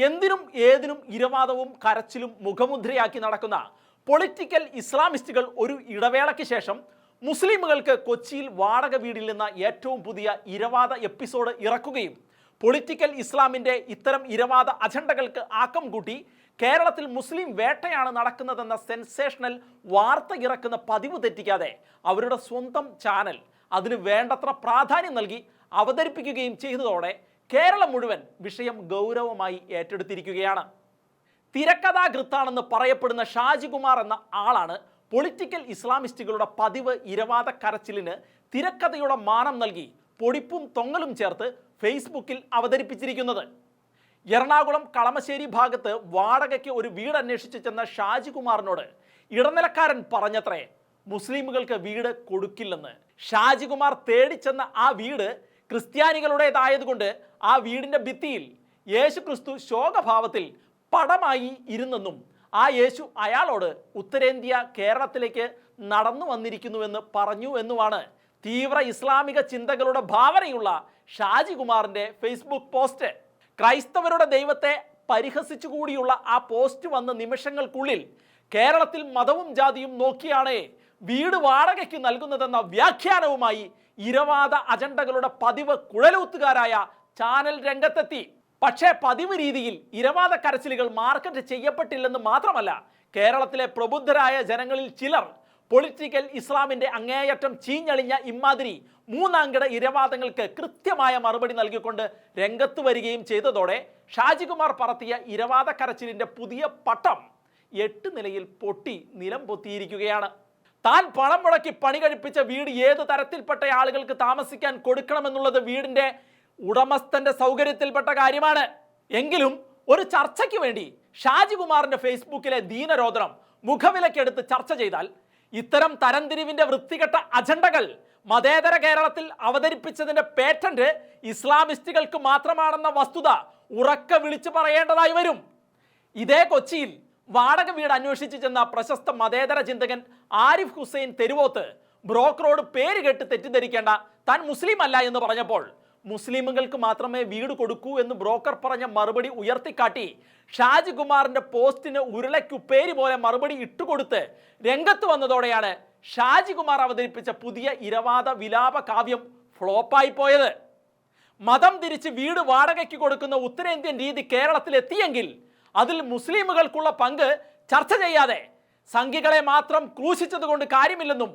എന്തിനും ഏതിനും ഇരവാദവും കരച്ചിലും മുഖമുദ്രയാക്കി നടക്കുന്ന പൊളിറ്റിക്കൽ ഇസ്ലാമിസ്റ്റുകൾ ഒരു ഇടവേളയ്ക്ക് ശേഷം മുസ്ലിമുകൾക്ക് കൊച്ചിയിൽ വാടക വീടിൽ നിന്ന് ഏറ്റവും പുതിയ ഇരവാദ എപ്പിസോഡ് ഇറക്കുകയും പൊളിറ്റിക്കൽ ഇസ്ലാമിന്റെ ഇത്തരം ഇരവാദ അജണ്ടകൾക്ക് ആക്കം കൂട്ടി കേരളത്തിൽ മുസ്ലിം വേട്ടയാണ് നടക്കുന്നതെന്ന സെൻസേഷണൽ വാർത്ത ഇറക്കുന്ന പതിവ് തെറ്റിക്കാതെ അവരുടെ സ്വന്തം ചാനൽ അതിന് വേണ്ടത്ര പ്രാധാന്യം നൽകി അവതരിപ്പിക്കുകയും ചെയ്തതോടെ കേരളം മുഴുവൻ വിഷയം ഗൗരവമായി ഏറ്റെടുത്തിരിക്കുകയാണ്. തിരക്കഥാകൃത്താണെന്ന് പറയപ്പെടുന്ന ഷാജികുമാർ എന്ന ആളാണ് പൊളിറ്റിക്കൽ ഇസ്ലാമിസ്റ്റുകളുടെ പതിവ് ഇരവാദ കരച്ചിലിന് തിരക്കഥയുടെ മാനം നൽകി പൊടിപ്പും തൊങ്ങലും ചേർത്ത് ഫേസ്ബുക്കിൽ അവതരിപ്പിച്ചിരിക്കുന്നത്. എറണാകുളം കളമശ്ശേരി ഭാഗത്ത് വാടകയ്ക്ക് ഒരു വീട് അന്വേഷിച്ച് ചെന്ന ഷാജികുമാറിനോട് ഇടനിലക്കാരൻ പറഞ്ഞത്രേ മുസ്ലിമുകൾക്ക് വീട് കൊടുക്കില്ലെന്ന്. ഷാജികുമാർ തേടിച്ചെന്ന ആ വീട് ക്രിസ്ത്യാനികളുടേതായതുകൊണ്ട് ആ വീടിന്റെ ഭിത്തിയിൽ യേശു ക്രിസ്തു ശോകഭാവത്തിൽ പടമായി ഇരുന്നെന്നും ആ യേശു അയാളോട് ഉത്തരേന്ത്യ കേരളത്തിലേക്ക് നടന്നു വന്നിരിക്കുന്നുവെന്ന് പറഞ്ഞു എന്നുമാണ് തീവ്ര ഇസ്ലാമിക ചിന്തകളുടെ ഭാവനയുള്ള ഷാജികുമാറിന്റെ ഫേസ്ബുക്ക് പോസ്റ്റ്. ക്രൈസ്തവരുടെ ദൈവത്തെ പരിഹസിച്ചുകൂടിയുള്ള ആ പോസ്റ്റ് വന്ന നിമിഷങ്ങൾക്കുള്ളിൽ കേരളത്തിൽ മതവും ജാതിയും നോക്കിയാണ് വീട് വാടകയ്ക്ക് നൽകുന്നതെന്ന വ്യാഖ്യാനവുമായി ഇരവാദ അജണ്ടകളുടെ പതിവ് കുഴലൂത്തുകാരായ ചാനൽ രംഗത്തെത്തി. പക്ഷേ പതിവ് രീതിയിൽ ഇരവാദ കരച്ചിലുകൾ മാർക്കറ്റ് ചെയ്യപ്പെട്ടില്ലെന്ന് മാത്രമല്ല കേരളത്തിലെ പ്രബുദ്ധരായ ജനങ്ങളിൽ ചിലർ പൊളിറ്റിക്കൽ ഇസ്ലാമിന്റെ അങ്ങേയറ്റം ചീഞ്ഞളിഞ്ഞ ഇമാതിരി മൂന്നാംകിട ഇരവാദങ്ങൾക്ക് കൃത്യമായ മറുപടി നൽകിക്കൊണ്ട് രംഗത്ത് വരികയും ചെയ്തതോടെ ഷാജികുമാർ പറത്തിയ ഇരവാദ കരച്ചിലിന്റെ പുതിയ പട്ടം എട്ട് നിലയിൽ പൊട്ടി നിലം പൊത്തിയിരിക്കുകയാണ്. താൻ പണം മുടക്കി പണി കഴിപ്പിച്ച വീട് ഏത് തരത്തിൽപ്പെട്ട ആളുകൾക്ക് താമസിക്കാൻ കൊടുക്കണമെന്നുള്ളത് വീടിന്റെ ഉടമസ്ഥന്റെ സൗകര്യത്തിൽപ്പെട്ട കാര്യമാണ്. എങ്കിലും ഒരു ചർച്ചയ്ക്ക് വേണ്ടി ഷാജികുമാറിന്റെ ഫേസ്ബുക്കിലെ ദീനരോധനം മുഖവിലക്കെടുത്ത് ചർച്ച ചെയ്താൽ ഇത്തരം തരംതിരിവിന്റെ വൃത്തികെട്ട അജണ്ടകൾ മതേതര കേരളത്തിൽ അവതരിപ്പിച്ചതിന്റെ പേറ്റന്റ് ഇസ്ലാമിസ്റ്റുകൾക്ക് മാത്രമാണെന്ന വസ്തുത ഉറക്ക വിളിച്ചു പറയേണ്ടതായി വരും. ഇതേ കൊച്ചിയിൽ വാടക വീട് അന്വേഷിച്ച് ചെന്ന പ്രശസ്ത മതേതര ചിന്തകൻ ആരിഫ് ഹുസൈൻ തെരുവോത്ത് ബ്രോക്കറോട് പേര് കേട്ട് തെറ്റിദ്ധരിക്കേണ്ട താൻ മുസ്ലിം അല്ല എന്ന് പറഞ്ഞപ്പോൾ മുസ്ലിമുകൾക്ക് മാത്രമേ വീട് കൊടുക്കൂ എന്ന് ബ്രോക്കർ പറഞ്ഞ മറുപടി ഉയർത്തിക്കാട്ടി ഷാജികുമാറിന്റെ പോസ്റ്റിന് ഉരുളയ്ക്കുപ്പേരി പോലെ മറുപടി ഇട്ടുകൊടുത്ത് രംഗത്ത് വന്നതോടെയാണ് ഷാജികുമാർ അവതരിപ്പിച്ച പുതിയ ഇരവാദ വിലാപ കാവ്യം ഫ്ലോപ്പായി പോയത്. മതം തിരിച്ച് വീട് വാടകയ്ക്ക് കൊടുക്കുന്ന ഉത്തരേന്ത്യൻ രീതി കേരളത്തിൽ എത്തിയെങ്കിൽ അതിൽ മുസ്ലിമുകൾക്കുള്ള പങ്ക് ചർച്ച ചെയ്യാതെ സംഘികളെ മാത്രം ക്രൂശിച്ചതുകൊണ്ട് കാര്യമില്ലെന്നും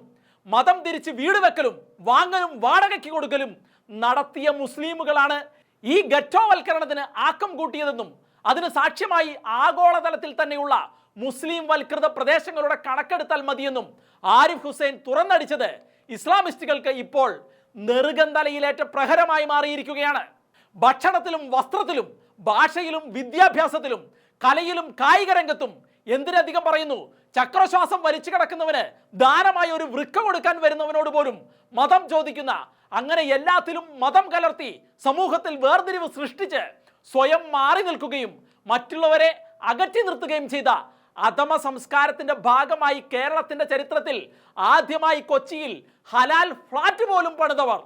മതം തിരിച്ച് വീട് വെക്കലും വാങ്ങലും വാടകയ്ക്ക് കൊടുക്കലും നടത്തിയ മുസ്ലിമുകളാണ് ഈ ഗറ്റോവൽക്കരണത്തിന് ആക്കം കൂട്ടിയതെന്നും അതിന് സാക്ഷ്യമായി ആഗോളതലത്തിൽ തന്നെയുള്ള മുസ്ലിം വൽകൃത പ്രദേശങ്ങളുടെ കണക്കെടുത്താൽ മതിയെന്നും ആരിഫ് ഹുസൈൻ തുറന്നടിച്ചത് ഇസ്ലാമിസ്റ്റുകൾക്ക് ഇപ്പോൾ നെറുകന്തലയിലേറ്റ പ്രഹരമായി മാറിയിരിക്കുകയാണ്. ഭക്ഷണത്തിലും വസ്ത്രത്തിലും ഭാഷയിലും വിദ്യാഭ്യാസത്തിലും കലയിലും കായിക രംഗത്തും എന്തിനധികം പറയുന്നു? ചക്രശ്വാസം വലിച്ചു കിടക്കുന്നവന് ദാനമായി ഒരു വൃക്ക കൊടുക്കാൻ വരുന്നവനോട് പോലും മതം ചോദിക്കുന്ന അങ്ങനെ എല്ലാത്തിലും മതം കലർത്തി സമൂഹത്തിൽ വേർതിരിവ് സൃഷ്ടിച്ച് സ്വയം മാറി നിൽക്കുകയും മറ്റുള്ളവരെ അകറ്റി നിർത്തുകയും ചെയ്ത അധമ സംസ്കാരത്തിന്റെ ഭാഗമായി കേരളത്തിന്റെ ചരിത്രത്തിൽ ആദ്യമായി കൊച്ചിയിൽ ഹലാൽ ഫ്ലാറ്റ് പോലും പണിതവർ.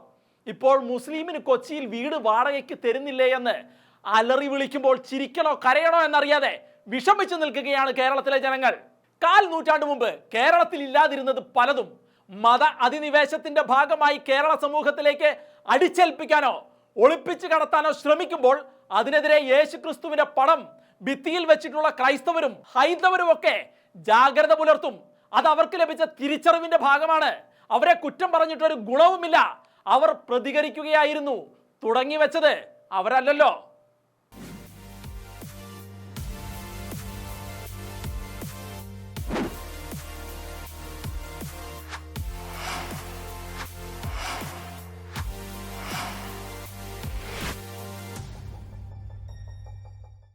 ഇപ്പോൾ മുസ്ലിമിന് കൊച്ചിയിൽ വീട് വാടകയ്ക്ക് തരുന്നില്ലേ എന്ന് അലറി വിളിക്കുമ്പോൾ ചിരിക്കണോ കരയണോ എന്നറിയാതെ വിഷമിച്ചു നിൽക്കുകയാണ് കേരളത്തിലെ ജനങ്ങൾ. കാൽ നൂറ്റാണ്ട് മുമ്പ് കേരളത്തിൽ ഇല്ലാതിരുന്നത് പലതും മത അധിനിവേശത്തിന്റെ ഭാഗമായി കേരള സമൂഹത്തിലേക്ക് അടിച്ചേൽപ്പിക്കാനോ ഒളിപ്പിച്ചു കടത്താനോ ശ്രമിക്കുമ്പോൾ അതിനെതിരെ യേശു ക്രിസ്തുവിന്റെ പടം ഭിത്തിയിൽ വെച്ചിട്ടുള്ള ക്രൈസ്തവരും ഹൈന്ദവരും ഒക്കെ ജാഗ്രത പുലർത്തും. അത് അവർക്ക് ലഭിച്ച തിരിച്ചറിവിന്റെ ഭാഗമാണ്. അവരെ കുറ്റം പറഞ്ഞിട്ടൊരു ഗുണവുമില്ല. അവർ പ്രതികരിക്കുകയായിരുന്നു. തുടങ്ങി വെച്ചത് അവരല്ലല്ലോ.